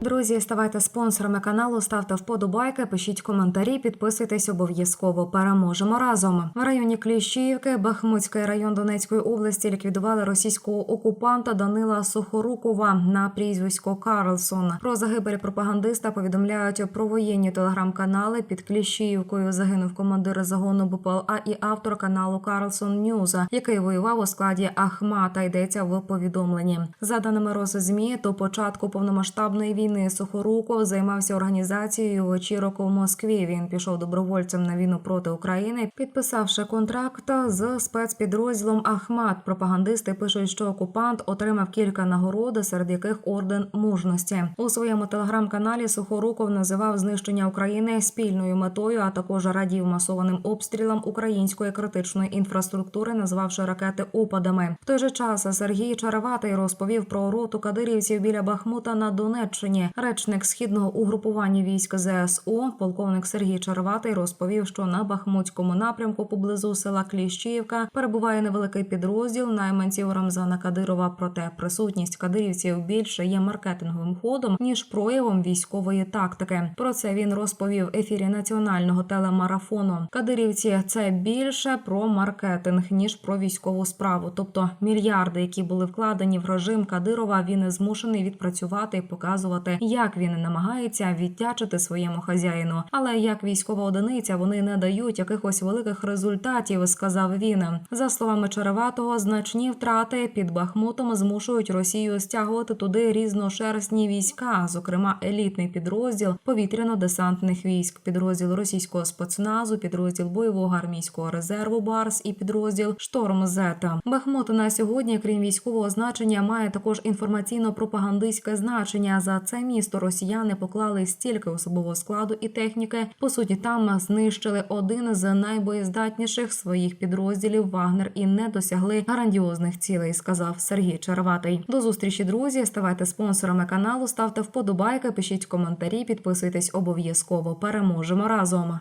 друзі, ставайте спонсорами каналу, ставте вподобайки, пишіть коментарі, підписуйтесь обов'язково. Переможемо разом. В районі Кліщіївки, Бахмутський район Донецької області ліквідували російського окупанта Данила Сухорукова на прізвисько Карлсон. Про загибель пропагандиста повідомляють про воєнні телеграм-канали. Під Кліщіївкою загинув командир загону БПЛА і автор каналу Карлсон Ньюз, який воював у складі Ахмата. Йдеться в повідомленні. За даними Росзмі, до початку повномасштабної війни Сухоруков займався організацією вечірок у Москві. Він пішов добровольцем на війну проти України, підписавши контракт з спецпідрозділом Ахмат. Пропагандисти пишуть, що окупант отримав кілька нагород, серед яких орден мужності. У своєму телеграм-каналі Сухоруков називав знищення України спільною метою, а також радів масованим обстрілам української критичної інфраструктури, назвавши ракети опадами. В той же час Сергій Чараватий розповів про роту кадирівців біля Бахмута на Донеччині. Речник східного угрупування військ ЗСУ, полковник Сергій Чараватий, розповів, що на Бахмутському напрямку поблизу села Кліщіївка перебуває невеликий підрозділ найманців Рамзана Кадирова. Проте присутність кадирівців більше є маркетинговим ходом ніж проявом військової тактики. Про це він розповів в ефірі національного телемарафону. Кадирівці це більше про маркетинг ніж про військову справу, тобто мільярди, які були вкладені в режим Кадирова, він змушений відпрацювати і показувати, як він намагається віддячити своєму хазяїну. Але як військова одиниця вони не дають якихось великих результатів, сказав він. За словами Череватого, значні втрати під Бахмутом змушують Росію стягувати туди різношерстні війська, зокрема елітний підрозділ повітряно-десантних військ, підрозділ російського спецназу, підрозділ бойового армійського резерву Барс і підрозділ Шторм Зета. Бахмут на сьогодні, крім військового значення, має також інформаційно-пропагандистське значення. За це місто росіяни поклали стільки особового складу і техніки. По суті, там знищили один з найбоєздатніших своїх підрозділів Вагнер і не досягли грандіозних цілей. Сказав Сергій Черватий. До зустрічі, друзі. Ставайте спонсорами каналу, ставте вподобайки, пишіть коментарі, підписуйтесь обов'язково. Переможемо разом.